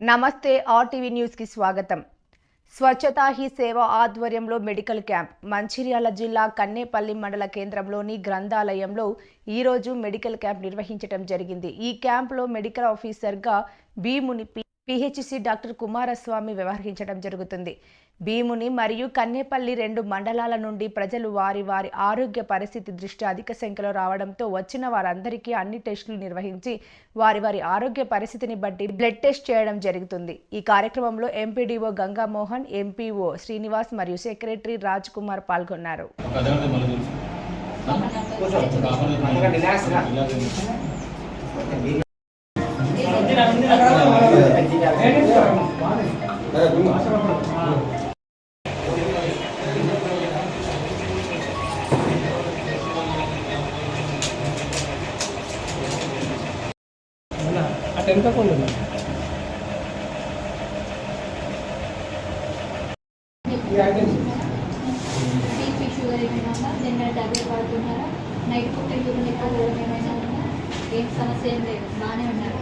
నమస్తే ఆర్టీవీ న్యూస్కి స్వాగతం. స్వచ్ఛతా హీ సేవ ఆధ్వర్యంలో మెడికల్ క్యాంప్. మంచిర్యాల జిల్లా కన్నేపల్లి మండల కేంద్రంలోని గ్రంథాలయంలో ఈరోజు మెడికల్ క్యాంప్ నిర్వహించడం జరిగింది. ఈ క్యాంప్లో మెడికల్ ఆఫీసర్గా భీముని పి. పిహెచ్సి డాక్టర్ కుమారస్వామి వ్యవహరించడం జరుగుతుంది. భీముని మరియు కన్నేపల్లి రెండు మండలాల నుండి ప్రజలు వారి వారి ఆరోగ్య పరిస్థితి దృష్ట్యా అధిక సంఖ్యలో రావడంతో వచ్చిన వారందరికీ అన్ని టెస్టులు నిర్వహించి వారి వారి ఆరోగ్య పరిస్థితిని బట్టి బ్లడ్ టెస్ట్ చేయడం జరుగుతుంది. ఈ కార్యక్రమంలో ఎంపీడీఓ గంగామోహన్ ఎంపీఓ శ్రీనివాస్ మరియు సెక్రటరీ రాజ్ కుమార్ పాల్గొన్నారు ఒక అర్ధగంట మళ్ళీ తెలుసు కాకుండా రిలాక్స్ రా. అటు ఎంత కొండ బీపీ షుగర్ ఏమైనా ఉందా నిన్న టాబ్లెట్ వాడుతున్నారా నైట్ పూట యూరిన్ ఎక్కువ పోవడం ఏమైనా ఉందా ఏం సమస్య ఏం లేదు బాగానే ఉన్నారు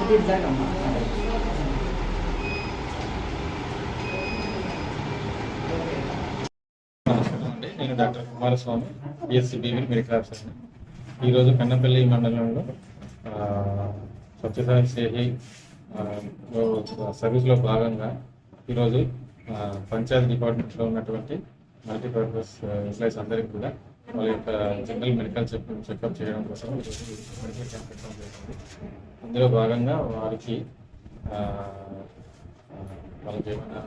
నమస్కారం నేను doctor Kumaraswamy B Sc B V medical officer ఈరోజు కన్నపల్లి మండలంలో ఆ, సేహి సర్వీస్లో భాగంగా ఈరోజు పంచాయతీ డిపార్ట్మెంట్లో ఉన్నటువంటి మల్టీపర్పస్ ఎంప్లాయీస్ అందరికీ కూడా వాళ్ళ యొక్క జనరల్ మెడికల్ చెక్ చెకప్ చేయడం కోసం మెడికల్ క్యాంప్ పెట్టడం జరిగింది. అందులో భాగంగా వారికి వాళ్ళకి ఏమైనా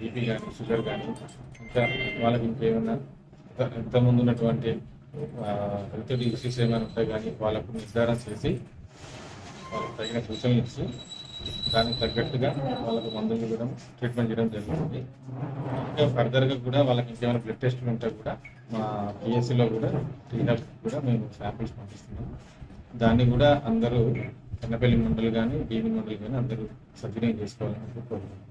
బీపీ కానీ షుగర్ కానీ ఇంకా వాళ్ళకి ఇంకేమైనా ఇంతకుముందు ఉన్నటువంటి హెల్త్ ఇష్యూస్ ఏమైనా ఉంటాయి కానీ వాళ్ళకు నిర్ధారణ చేసి వాళ్ళకి తగిన సూచనలు ఇచ్చి దానికి తగ్గట్టుగా వాళ్ళకు మందులు ఇవ్వడం ట్రీట్మెంట్ చేయడం జరుగుతుంది. ఇంకా ఫర్దర్గా కూడా వాళ్ళకి ఇంకేమైనా బ్లడ్ టెస్ట్లు ఉంటే కూడా మా పిఎస్సిలో కూడా టీనప్ కూడా మేము శాంపిల్స్ పంపిస్తున్నాం. దాన్ని కూడా అందరూ చిన్నపల్లి మండలి కానీ బీబీ మండలి కానీ అందరూ సద్వినియోగం చేసుకోవాలని కోరుకుంటున్నాం.